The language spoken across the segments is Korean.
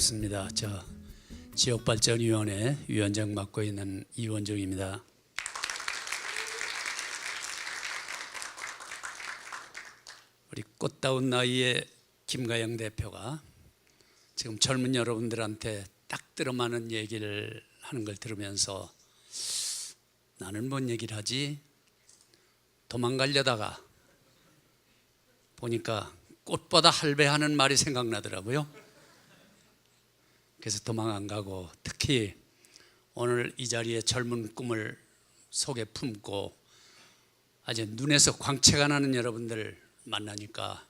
반갑습니다. 저 지역발전위원회 위원장 맡고 있는 이원정입니다. 우리 꽃다운 나이에 김가영 대표가 지금 젊은 여러분들한테 딱 들어맞는 얘기를 하는 걸 들으면서 나는 뭔 얘기를 하지? 도망가려다가 보니까 꽃보다 할배하는 말이 생각나더라고요. 그래서 도망 안 가고 특히 오늘 이 자리에 젊은 꿈을 속에 품고 아주 눈에서 광채가 나는 여러분들 만나니까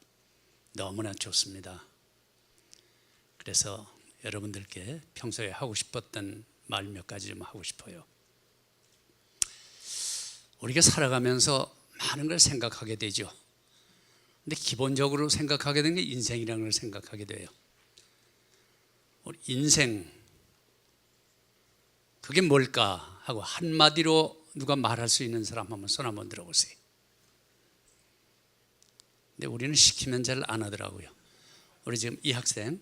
너무나 좋습니다. 그래서 여러분들께 평소에 하고 싶었던 말 몇 가지 좀 하고 싶어요. 우리가 살아가면서 많은 걸 생각하게 되죠. 근데 기본적으로 생각하게 된게 인생이라는 걸 생각하게 돼요. 우리 인생 그게 뭘까 하고 한마디로 누가 말할 수 있는 사람 한번 손 한번 들어보세요. 근데 우리는 시키면 잘 안 하더라고요. 우리 지금 이 학생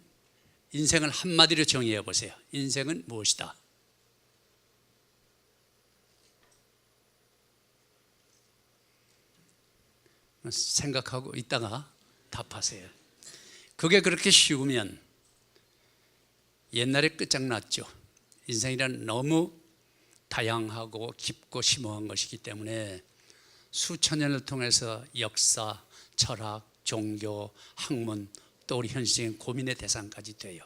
인생을 한마디로 정의해 보세요. 인생은 무엇이다? 생각하고 있다가 답하세요. 그게 그렇게 쉬우면 옛날에 끝장났죠. 인생이란 너무 다양하고 깊고 심오한 것이기 때문에 수천 년을 통해서 역사, 철학, 종교, 학문 또 우리 현실적인 고민의 대상까지 돼요.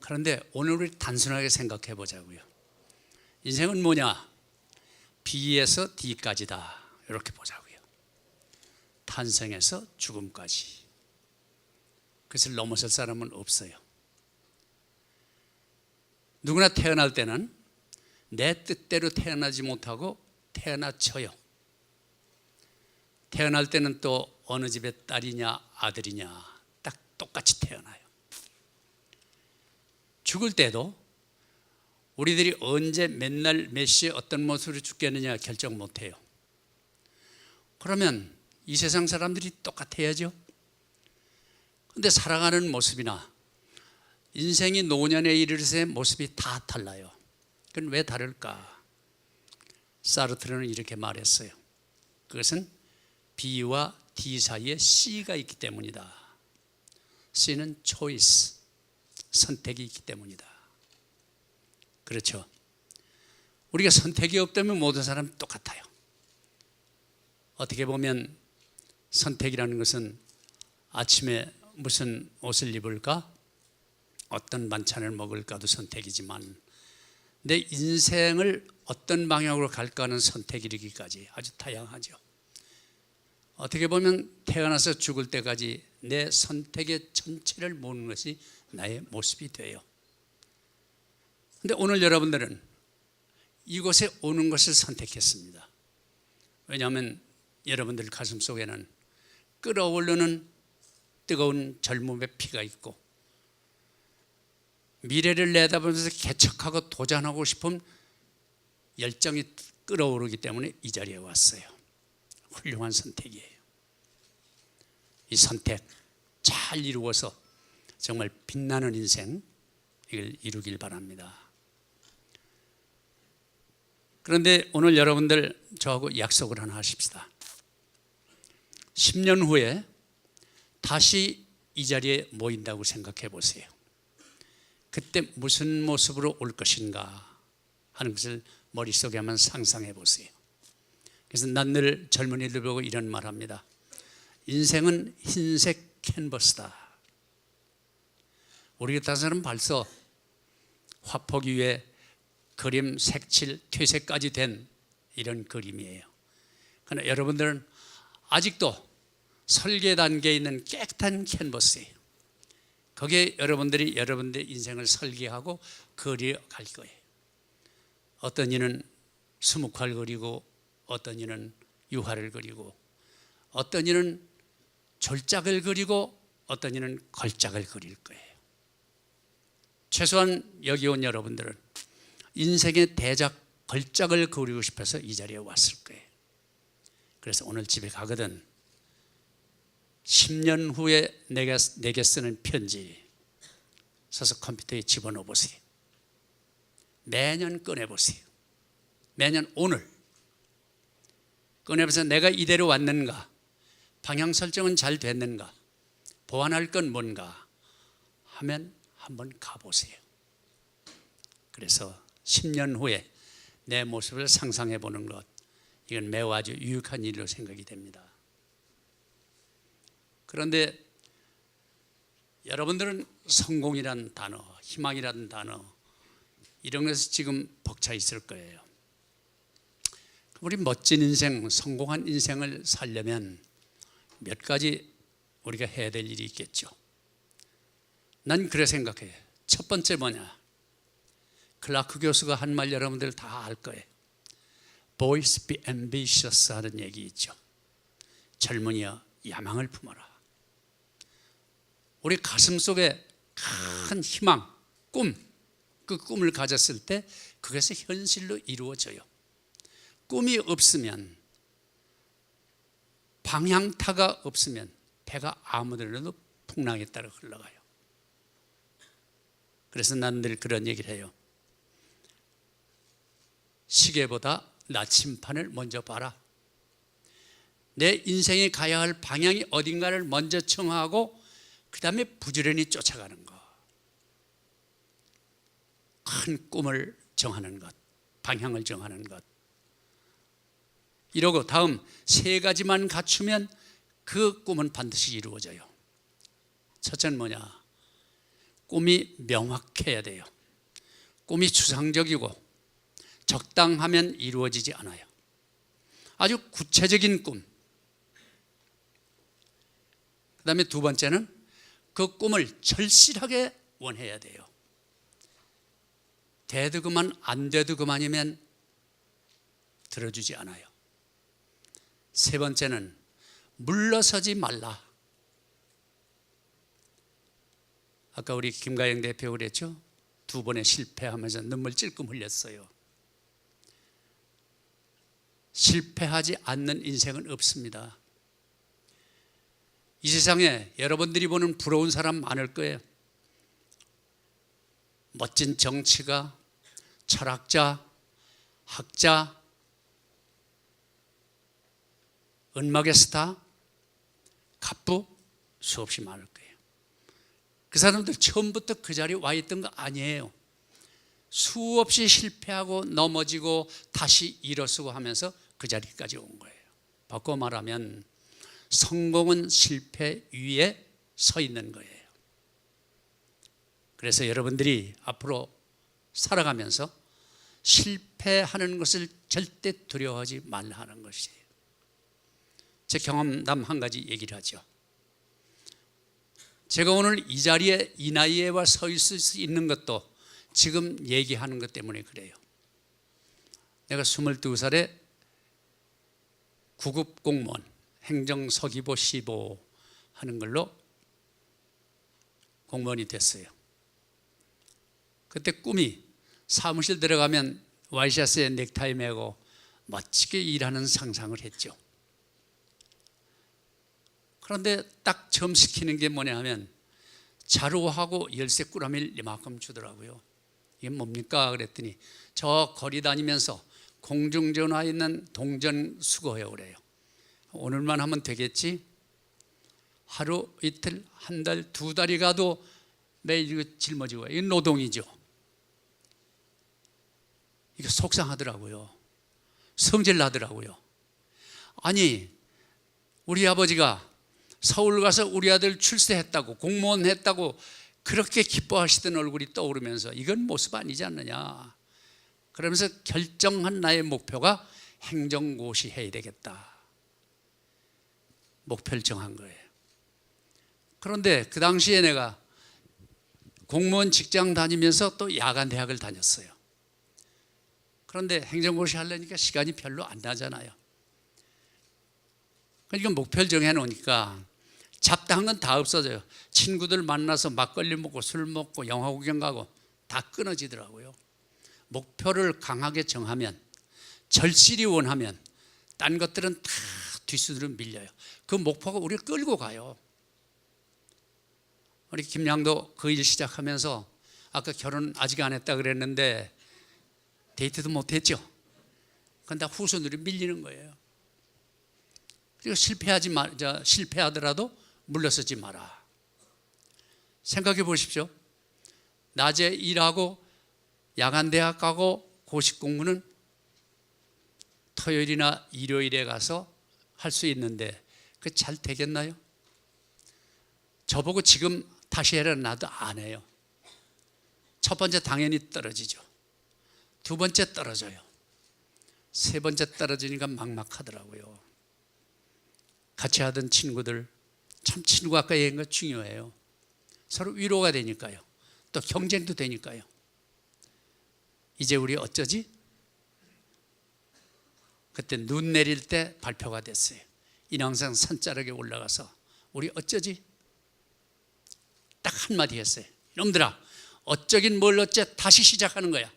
그런데 오늘 우리 단순하게 생각해 보자고요. 인생은 뭐냐? B에서 D까지다. 이렇게 보자고요. 탄생에서 죽음까지. 그것을 넘어설 사람은 없어요. 누구나 태어날 때는 내 뜻대로 태어나지 못하고 태어나쳐요. 태어날 때는 또 어느 집의 딸이냐 아들이냐 딱 똑같이 태어나요. 죽을 때도 우리들이 언제 맨날 몇 시에 어떤 모습으로 죽겠느냐 결정 못 해요. 그러면 이 세상 사람들이 똑같아야죠. 근데 살아가는 모습이나 인생이 노년에 이르르세 모습이 다 달라요. 그건 왜 다를까? 사르트르는 이렇게 말했어요. 그것은 B와 D 사이에 C가 있기 때문이다. C는 choice, 선택이 있기 때문이다. 그렇죠. 우리가 선택이 없다면 모든 사람 똑같아요. 어떻게 보면 선택이라는 것은 아침에 무슨 옷을 입을까? 어떤 반찬을 먹을까도 선택이지만 내 인생을 어떤 방향으로 갈까 하는 선택이기까지 아주 다양하죠. 어떻게 보면 태어나서 죽을 때까지 내 선택의 전체를 모는 것이 나의 모습이 돼요. 근데 오늘 여러분들은 이곳에 오는 것을 선택했습니다. 왜냐하면 여러분들 가슴 속에는 끓어오르는 뜨거운 젊음의 피가 있고 미래를 내다보면서 개척하고 도전하고 싶은 열정이 끓어오르기 때문에 이 자리에 왔어요. 훌륭한 선택이에요. 이 선택 잘 이루어서 정말 빛나는 인생 이걸 이루길 바랍니다. 그런데 오늘 여러분들 저하고 약속을 하나 하십시다. 10년 후에 다시 이 자리에 모인다고 생각해 보세요. 그때 무슨 모습으로 올 것인가 하는 것을 머릿속에 한번 상상해 보세요. 그래서 난 늘 젊은이들 보고 이런 말 합니다. 인생은 흰색 캔버스다. 우리 같은 사람은 벌써 화폭 위에 그림, 색칠, 퇴색까지 된 이런 그림이에요. 그러나 여러분들은 아직도 설계 단계에 있는 깨끗한 캔버스예요. 거기에 여러분들이 여러분들의 인생을 설계하고 그려갈 거예요. 어떤 이는 수묵화를 그리고 어떤 이는 유화를 그리고 어떤 이는 졸작을 그리고 어떤 이는 걸작을 그릴 거예요. 최소한 여기 온 여러분들은 인생의 대작 걸작을 그리고 싶어서 이 자리에 왔을 거예요. 그래서 오늘 집에 가거든 10년 후에 내가 내게 쓰는 편지 서서 컴퓨터에 집어넣어 보세요. 매년 꺼내 보세요. 매년 오늘 꺼내면서 내가 이대로 왔는가? 방향 설정은 잘 됐는가? 보완할 건 뭔가? 하면 한번 가보세요. 그래서 10년 후에 내 모습을 상상해 보는 것, 이건 매우 아주 유익한 일로 생각이 됩니다. 그런데 여러분들은 성공이란 단어, 희망이라는 단어, 이런 것에 지금 벅차 있을 거예요. 우리 멋진 인생, 성공한 인생을 살려면 몇 가지 우리가 해야 될 일이 있겠죠. 난 그래 생각해. 첫 번째 뭐냐? 클라크 교수가 한 말 여러분들 다 알 거예요. Boys be ambitious 하는 얘기 있죠. 젊은이여 야망을 품어라. 우리 가슴 속에 큰 희망, 꿈, 그 꿈을 가졌을 때 그것이 현실로 이루어져요. 꿈이 없으면 방향타가 없으면 배가 아무데라도 풍랑에 따라 흘러가요. 그래서 난 늘 그런 얘기를 해요. 시계보다 나침판을 먼저 봐라. 내 인생이 가야 할 방향이 어딘가를 먼저 청하고 그 다음에 부지런히 쫓아가는 것. 큰 꿈을 정하는 것, 방향을 정하는 것. 이러고 다음 세 가지만 갖추면 그 꿈은 반드시 이루어져요. 첫째는 뭐냐? 꿈이 명확해야 돼요. 꿈이 추상적이고 적당하면 이루어지지 않아요. 아주 구체적인 꿈. 그 다음에 두 번째는 그 꿈을 절실하게 원해야 돼요. 돼도 그만 안 돼도 그만이면 들어주지 않아요. 세 번째는 물러서지 말라. 아까 우리 김가영 대표 그랬죠? 두 번의 실패하면서 눈물 찔끔 흘렸어요. 실패하지 않는 인생은 없습니다. 이 세상에 여러분들이 보는 부러운 사람 많을 거예요. 멋진 정치가, 철학자, 학자, 은막의 스타, 갑부 수없이 많을 거예요. 그 사람들 처음부터 그 자리에 와 있던 거 아니에요. 수없이 실패하고 넘어지고 다시 일어서고 하면서 그 자리까지 온 거예요. 바꿔 말하면 성공은 실패 위에 서 있는 거예요. 그래서 여러분들이 앞으로 살아가면서 실패하는 것을 절대 두려워하지 말라 하는 것이에요. 제 경험담 한 가지 얘기를 하죠. 제가 오늘 이 자리에 이 나이에 와 서 있을 수 있는 것도 지금 얘기하는 것 때문에 그래요. 내가 22살에 구급 공무원 행정서기보 15 하는 걸로 공무원이 됐어요. 그때 꿈이 사무실 들어가면 와이셔츠에 넥타이 매고 멋지게 일하는 상상을 했죠. 그런데 딱 처음 시키는 게 뭐냐 하면 자루하고 열쇠 꾸러미를 이만큼 주더라고요. 이게 뭡니까? 그랬더니 저 거리 다니면서 공중전화 있는 동전 수거해 오래요. 오늘만 하면 되겠지? 하루 이틀 한 달 두 달이 가도 매일 이거 짊어지고 이 노동이죠. 이거 속상하더라고요. 성질 나더라고요. 아니 우리 아버지가 서울 가서 우리 아들 출세했다고 공무원 했다고 그렇게 기뻐하시던 얼굴이 떠오르면서 이건 모습 아니지 않느냐. 그러면서 결정한 나의 목표가 행정고시 해야 되겠다. 목표를 정한 거예요. 그런데 그 당시에 내가 공무원 직장 다니면서 또 야간 대학을 다녔어요. 그런데 행정고시 하려니까 시간이 별로 안 나잖아요. 그러니까 목표를 정해 놓으니까 잡다한 건 다 없어져요. 친구들 만나서 막걸리 먹고 술 먹고 영화 구경 가고 다 끊어지더라고요. 목표를 강하게 정하면 절실히 원하면 딴 것들은 다 뒷수들은 밀려요. 그 목표가 우리를 끌고 가요. 우리 김양도 그 일 시작하면서 아까 결혼 아직 안 했다 그랬는데 데이트도 못 했죠. 근데 후손들이 밀리는 거예요. 그리고 실패하지 말, 자, 실패하더라도 물러서지 마라. 생각해 보십시오. 낮에 일하고 야간 대학 가고 고시 공부는 토요일이나 일요일에 가서 할 수 있는데 그 잘 되겠나요? 저보고 지금 다시 해라 나도 안 해요. 첫 번째 당연히 떨어지죠. 두 번째 떨어져요. 세 번째 떨어지니까 막막하더라고요. 같이 하던 친구들 참 친구 가까이 있는 거 중요해요. 서로 위로가 되니까요. 또 경쟁도 되니까요. 이제 우리 어쩌지? 그때 눈 내릴 때 발표가 됐어요. 인왕산 산자락에 올라가서 우리 어쩌지? 딱 한마디 했어요. 이놈들아, 어쩌긴 뭘 어째 다시 시작하는 거야.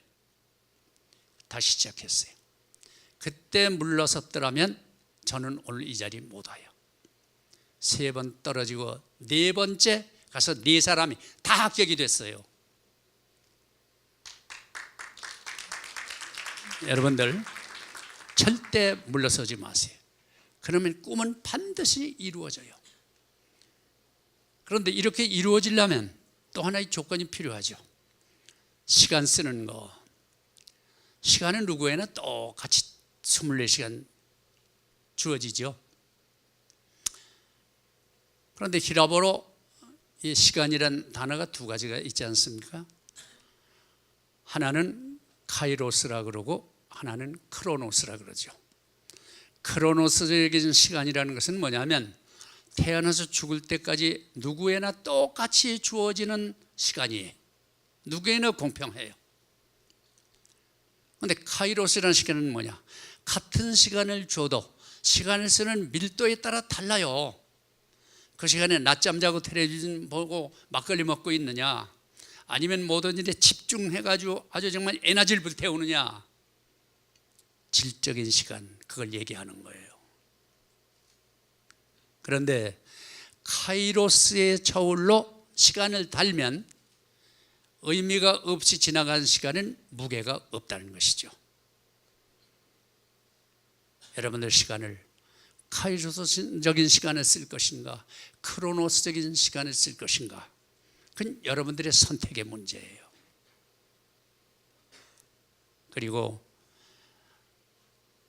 다시 시작했어요. 그때 물러섰더라면 저는 오늘 이 자리 못 와요. 세 번 떨어지고 네 번째 가서 네 사람이 다 합격이 됐어요. 여러분들 절대 물러서지 마세요. 그러면 꿈은 반드시 이루어져요. 그런데 이렇게 이루어지려면 또 하나의 조건이 필요하죠. 시간 쓰는 거. 시간은 누구에나 똑같이 24시간 주어지죠. 그런데 히라보로 이 시간이란 단어가 두 가지가 있지 않습니까? 하나는 카이로스라 그러고 하나는 크로노스라 그러죠. 크로노스적인 시간이라는 것은 뭐냐면 태어나서 죽을 때까지 누구에나 똑같이 주어지는 시간이에요. 누구에나 공평해요. 그런데 카이로스라는 시간은 뭐냐? 같은 시간을 줘도 시간을 쓰는 밀도에 따라 달라요. 그 시간에 낮잠 자고 텔레비전 보고 막걸리 먹고 있느냐? 아니면 모든 일에 집중해가지고 아주 정말 에너지를 불태우느냐? 질적인 시간, 그걸 얘기하는 거예요. 그런데 카이로스의 저울로 시간을 달면 의미가 없이 지나간 시간은 무게가 없다는 것이죠. 여러분들 시간을 카이로스적인 시간을 쓸 것인가, 크로노스적인 시간을 쓸 것인가, 그건 여러분들의 선택의 문제예요. 그리고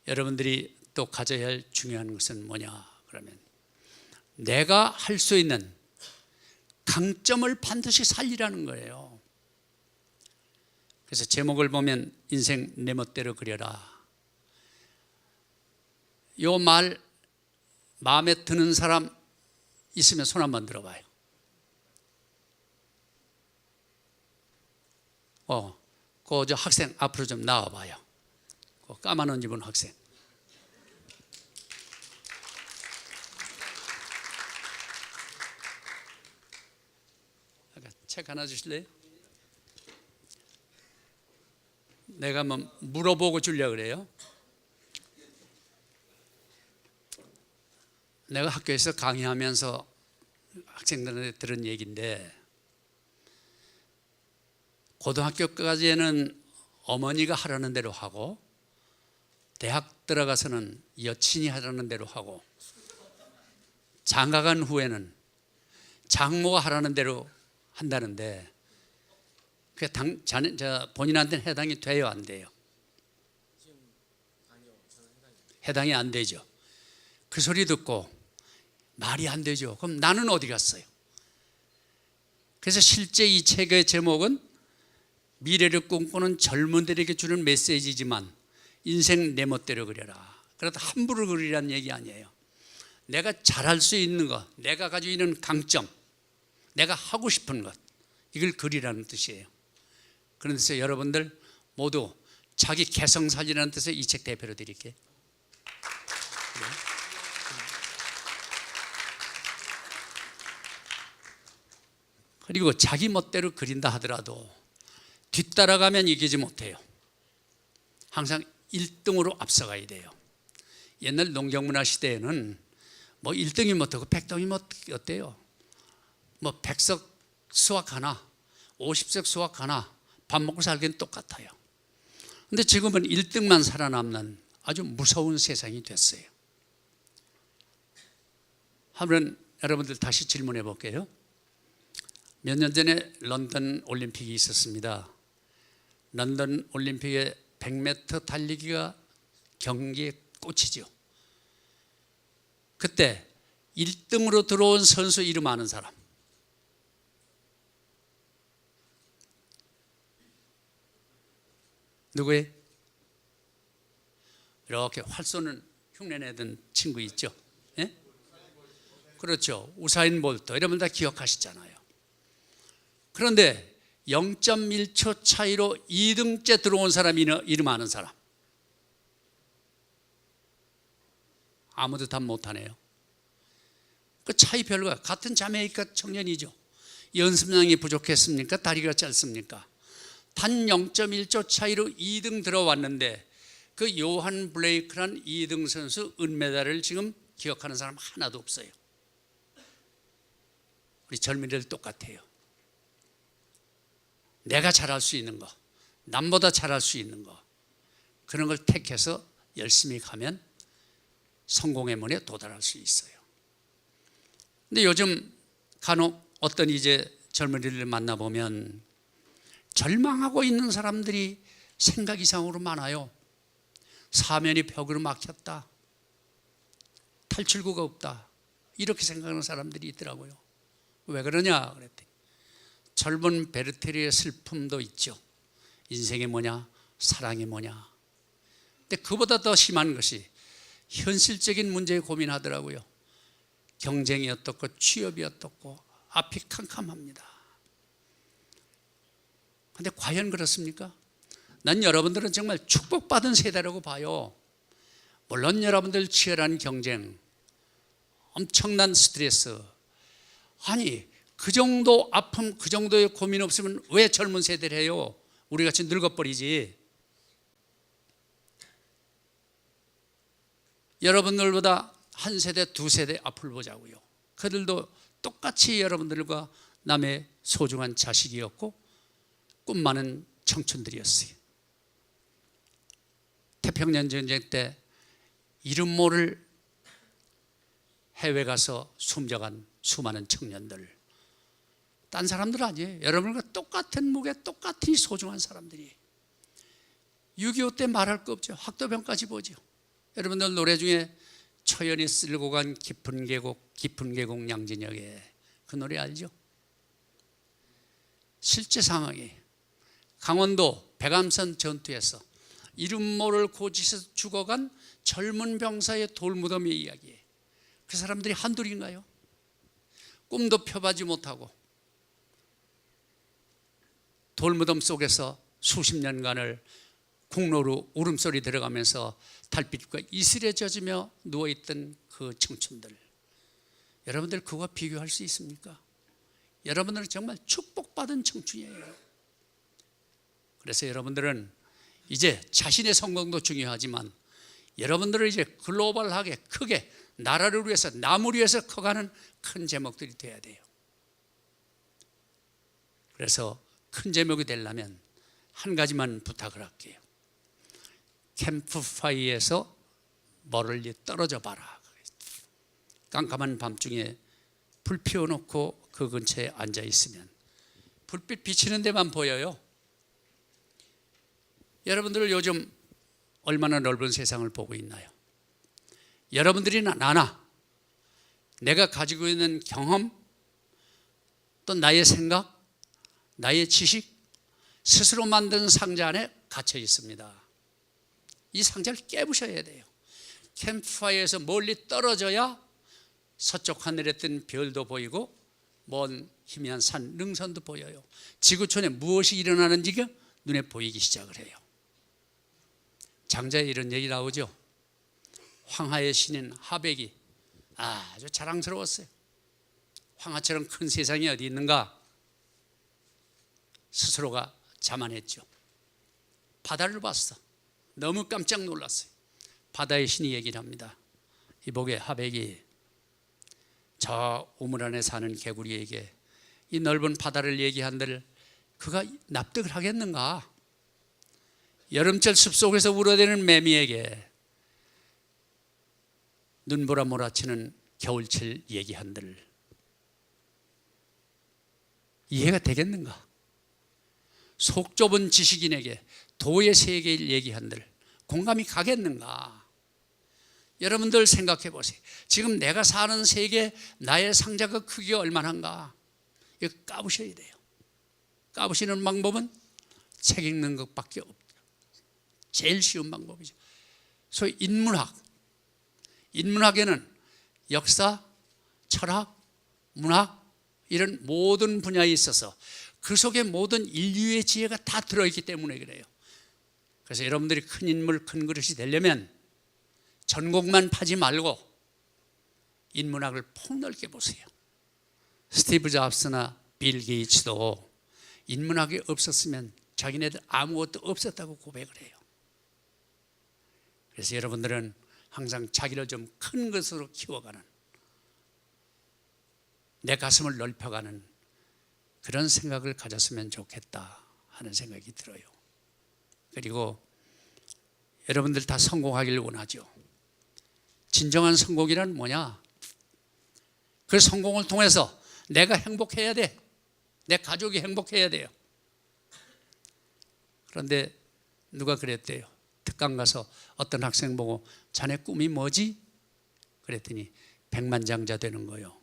여러분들이 또 가져야 할 중요한 것은 뭐냐 그러면 내가 할 수 있는 강점을 반드시 살리라는 거예요. 그래서 제목을 보면 인생 내 멋대로 그려라. 요 말 마음에 드는 사람 있으면 손 한번 들어봐요. 어, 그 저 학생 앞으로 좀 나와봐요. 그 까만 옷 입은 학생. 책 하나 주실래요? 내가 한번 물어보고 주려 그래요. 내가 학교에서 강의하면서 학생들한테 들은 얘기인데 고등학교까지는 어머니가 하라는 대로 하고 대학 들어가서는 여친이 하라는 대로 하고 장가 간 후에는 장모가 하라는 대로 한다는데 그게 당, 자네, 저 본인한테는 해당이 돼요 안 돼요? 해당이 안 되죠. 그 소리 듣고 말이 안 되죠. 그럼 나는 어디 갔어요? 그래서 실제 이 책의 제목은 미래를 꿈꾸는 젊은들에게 주는 메시지지만 인생 내 멋대로 그려라. 그래도 함부로 그리라는 얘기 아니에요. 내가 잘할 수 있는 것, 내가 가지고 있는 강점, 내가 하고 싶은 것 이걸 그리라는 뜻이에요. 그런데서 여러분들 모두 자기 개성 살리라는 뜻의 이책 대표로 드릴게요. 그리고 자기 멋대로 그린다 하더라도 뒤따라가면 이기지 못해요. 항상 1등으로 앞서가야 돼요. 옛날 농경문화 시대에는 뭐 1등이 못하고 백동이 못 어때요? 뭐 백석 수확 하나, 50석 수확 하나 밥 먹고 살기는 똑같아요. 근데 지금은 1등만 살아남는 아주 무서운 세상이 됐어요. 한번 여러분들 다시 질문해 볼게요. 몇 년 전에 런던 올림픽이 있었습니다. 런던 올림픽에 100m 달리기가 경기의 꽃이죠. 그때 1등으로 들어온 선수 이름 아는 사람. 누구예요? 이렇게 활 쏘는 흉내내던 친구 있죠? 예? 그렇죠. 우사인 볼트. 여러분 다 기억하시잖아요. 그런데 0.1초 차이로 2등째 들어온 사람 이름 아는 사람. 아무도 답 못하네요. 그 차이 별거야. 같은 자메이카 청년이죠. 연습량이 부족했습니까? 다리가 짧습니까? 단 0.1초 차이로 2등 들어왔는데 그 요한 블레이크란 2등 선수 은메달을 지금 기억하는 사람 하나도 없어요. 우리 젊은이들 똑같아요. 내가 잘할 수 있는 거, 남보다 잘할 수 있는 거, 그런 걸 택해서 열심히 가면 성공의 문에 도달할 수 있어요. 근데 요즘 간혹 어떤 이제 젊은이를 만나보면 절망하고 있는 사람들이 생각 이상으로 많아요. 사면이 벽으로 막혔다. 탈출구가 없다. 이렇게 생각하는 사람들이 있더라고요. 왜 그러냐 그랬더니 젊은 베르테리의 슬픔도 있죠. 인생이 뭐냐? 사랑이 뭐냐? 근데 그보다 더 심한 것이 현실적인 문제에 고민하더라고요. 경쟁이 어떻고 취업이 어떻고 앞이 캄캄합니다. 근데 과연 그렇습니까? 난 여러분들은 정말 축복받은 세대라고 봐요. 물론 여러분들 치열한 경쟁, 엄청난 스트레스. 아니, 그 정도 아픔, 그 정도의 고민 없으면 왜 젊은 세대를 해요? 우리 같이 늙어버리지. 여러분들보다 한 세대, 두 세대 앞을 보자고요. 그들도 똑같이 여러분들과 남의 소중한 자식이었고 꿈 많은 청춘들이었어요. 태평양 전쟁 때 이름 모를 해외 가서 숨져간 수많은 청년들. 딴 사람들 아니에요. 여러분과 똑같은 무게, 똑같이 소중한 사람들이. 6.25 때 말할 거 없죠. 학도병까지 보죠. 여러분들 노래 중에 처연이 쓸고 간 깊은 계곡, 깊은 계곡 양진역에 그 노래 알죠? 실제 상황이 강원도 백암산 전투에서 이름 모를 고지에서 죽어간 젊은 병사의 돌무덤의 이야기예요. 그 사람들이 한둘인가요? 꿈도 펴보지 못하고 돌무덤 속에서 수십 년간을 국로로 울음소리 들어가면서 달빛과 이슬에 젖으며 누워있던 그 청춘들. 여러분들 그거 비교할 수 있습니까? 여러분들은 정말 축복받은 청춘이에요. 그래서 여러분들은 이제 자신의 성공도 중요하지만 여러분들은 이제 글로벌하게 크게 나라를 위해서 남을 위해서 커가는 큰 제목들이 돼야 돼요. 그래서 큰 제목이 되려면 한 가지만 부탁을 할게요 캠프파이에서 멀리 떨어져 봐라. 깜깜한 밤중에 불 피워놓고 그 근처에 앉아 있으면 불빛 비치는 데만 보여요. 여러분들 요즘 얼마나 넓은 세상을 보고 있나요? 여러분들이 나 나나 내가 가지고 있는 경험 또 나의 생각, 나의 지식 스스로 만든 상자 안에 갇혀 있습니다. 이 상자를 깨부셔야 돼요. 캠프파이어에서 멀리 떨어져야 서쪽 하늘에 뜬 별도 보이고 먼 희미한 산 능선도 보여요. 지구촌에 무엇이 일어나는지가 눈에 보이기 시작을 해요. 장자에 이런 얘기 나오죠. 황하의 신인 하백이 아주 자랑스러웠어요. 황하처럼 큰 세상이 어디 있는가? 스스로가 자만했죠. 바다를 봤어. 너무 깜짝 놀랐어요. 바다의 신이 얘기를 합니다. 이복의 하백이 저 우물 안에 사는 개구리에게 이 넓은 바다를 얘기한들 그가 납득을 하겠는가? 여름철 숲속에서 울어대는 매미에게 눈보라 몰아치는 겨울철 얘기한들 이해가 되겠는가? 속 좁은 지식인에게 도의 세계를 얘기한들 공감이 가겠는가? 여러분들 생각해 보세요. 지금 내가 사는 세계 나의 상자가 크기가 얼마나인가? 이거 까부셔야 돼요. 까부시는 방법은 책 읽는 것밖에 없죠. 제일 쉬운 방법이죠. 소위 인문학. 인문학에는 역사, 철학, 문학 이런 모든 분야에 있어서 그 속에 모든 인류의 지혜가 다 들어있기 때문에 그래요. 그래서 여러분들이 큰 인물, 큰 그릇이 되려면 전공만 파지 말고 인문학을 폭넓게 보세요. 스티브 잡스나 빌 게이츠도 인문학이 없었으면 자기네들 아무것도 없었다고 고백을 해요. 그래서 여러분들은 항상 자기를 좀 큰 것으로 키워가는 내 가슴을 넓혀가는 그런 생각을 가졌으면 좋겠다 하는 생각이 들어요. 그리고 여러분들 다 성공하기를 원하죠. 진정한 성공이란 뭐냐? 그 성공을 통해서 내가 행복해야 돼. 내 가족이 행복해야 돼요. 그런데 누가 그랬대요. 특강 가서 어떤 학생 보고 자네 꿈이 뭐지? 그랬더니 백만장자 되는 거요.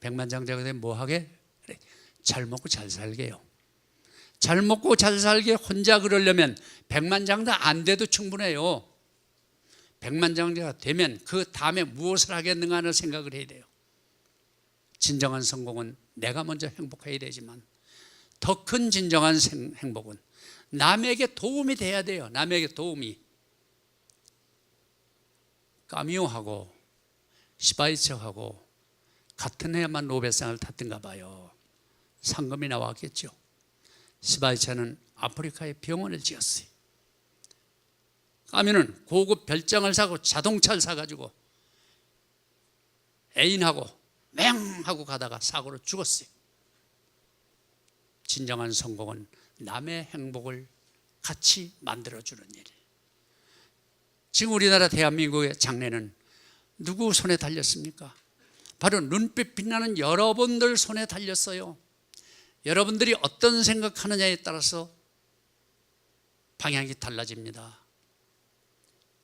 백만장자가 되면 뭐 하게? 그래. 잘 먹고 잘 살게요. 잘 먹고 잘 살게 혼자 그러려면 백만장자 안 돼도 충분해요. 백만장자가 되면 그 다음에 무엇을 하겠는가 하는 생각을 해야 돼요. 진정한 성공은 내가 먼저 행복해야 되지만 더 큰 진정한 생- 행복은 남에게 도움이 돼야 돼요. 남에게 도움이. 까미오하고 시바이처하고 같은 해야만 노벨상을 탔던가 봐요. 상금이 나왔겠죠. 시바이처는 아프리카에 병원을 지었어요. 까미는 고급 별장을 사고 자동차를 사가지고 애인하고 맹하고 가다가 사고로 죽었어요. 진정한 성공은 남의 행복을 같이 만들어주는 일. 지금 우리나라 대한민국의 장래는 누구 손에 달렸습니까? 바로 눈빛 빛나는 여러분들 손에 달렸어요. 여러분들이 어떤 생각하느냐에 따라서 방향이 달라집니다.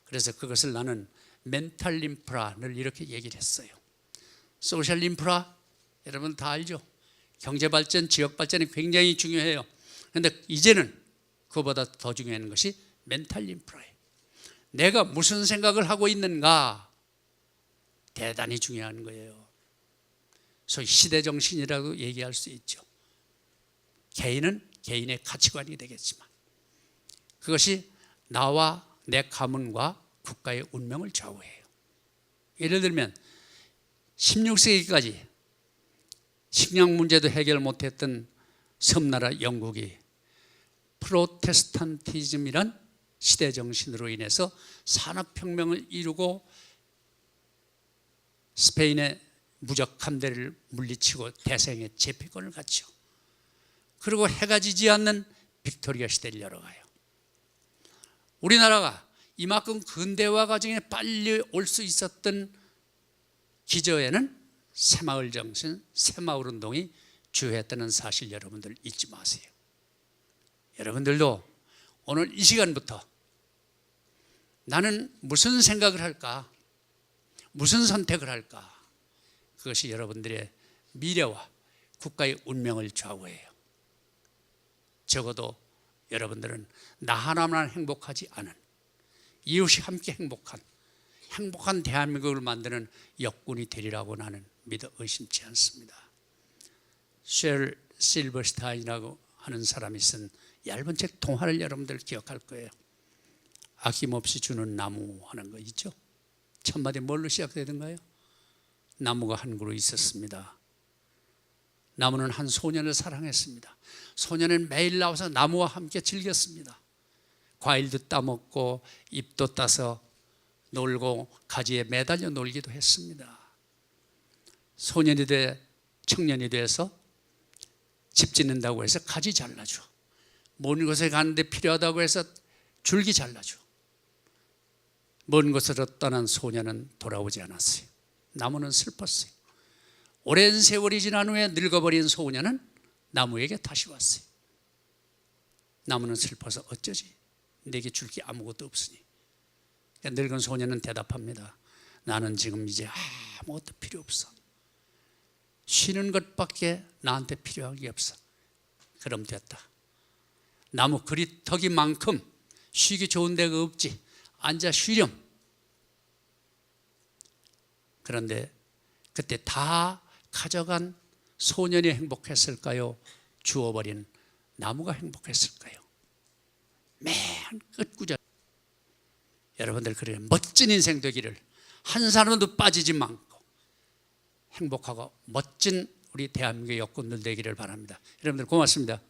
그래서 그것을 나는 멘탈 인프라를 이렇게 얘기를 했어요. 소셜 인프라 여러분 다 알죠? 경제 발전, 지역 발전이 굉장히 중요해요. 그런데 이제는 그보다 더 중요한 것이 멘탈 인프라예요. 내가 무슨 생각을 하고 있는가 대단히 중요한 거예요. 소위 시대 정신이라고 얘기할 수 있죠. 개인은 개인의 가치관이 되겠지만 그것이 나와 내 가문과 국가의 운명을 좌우해요. 예를 들면 16세기까지 식량 문제도 해결 못했던 섬나라 영국이 프로테스탄티즘이란 시대 정신으로 인해서 산업혁명을 이루고 스페인의 무적 함대를 물리치고 대생의 제패권을 갖죠. 그리고 해가 지지 않는 빅토리아 시대를 열어가요. 우리나라가 이만큼 근대화 과정에 빨리 올 수 있었던 기저에는 새마을 정신, 새마을 운동이 주요했다는 사실 여러분들 잊지 마세요. 여러분들도 오늘 이 시간부터 나는 무슨 생각을 할까? 무슨 선택을 할까? 그것이 여러분들의 미래와 국가의 운명을 좌우해요. 적어도 여러분들은 나 하나만 행복하지 않은 이웃이 함께 행복한 행복한 대한민국을 만드는 역군이 되리라고 나는 믿어 의심치 않습니다. 쉘 실버스타인이라고 하는 사람이 쓴 얇은 책 동화를 여러분들 기억할 거예요. 아낌없이 주는 나무 하는 거 있죠? 첫 마디 뭘로 시작되던가요? 나무가 한 그루 있었습니다. 나무는 한 소년을 사랑했습니다. 소년은 매일 나와서 나무와 함께 즐겼습니다. 과일도 따먹고 잎도 따서 놀고 가지에 매달려 놀기도 했습니다. 소년이 돼 청년이 돼서 집 짓는다고 해서 가지 잘라줘. 먼 곳에 가는데 필요하다고 해서 줄기 잘라줘. 먼 곳으로 떠난 소녀는 돌아오지 않았어요. 나무는 슬펐어요. 오랜 세월이 지난 후에 늙어버린 소녀는 나무에게 다시 왔어요. 나무는 슬퍼서 어쩌지? 내게 줄 게 아무것도 없으니. 그러니까 늙은 소녀는 대답합니다. 나는 지금 이제 아무것도 필요 없어. 쉬는 것밖에 나한테 필요한 게 없어. 그럼 됐다. 나무 그리터기만큼 쉬기 좋은 데가 없지. 앉아 쉬렴. 그런데 그때 다 가져간 소년이 행복했을까요? 주워버린 나무가 행복했을까요? 맨 끝구절. 여러분들 그래 멋진 인생 되기를 한 사람도 빠지지 않고 행복하고 멋진 우리 대한민국의 여군들 되기를 바랍니다. 여러분들 고맙습니다.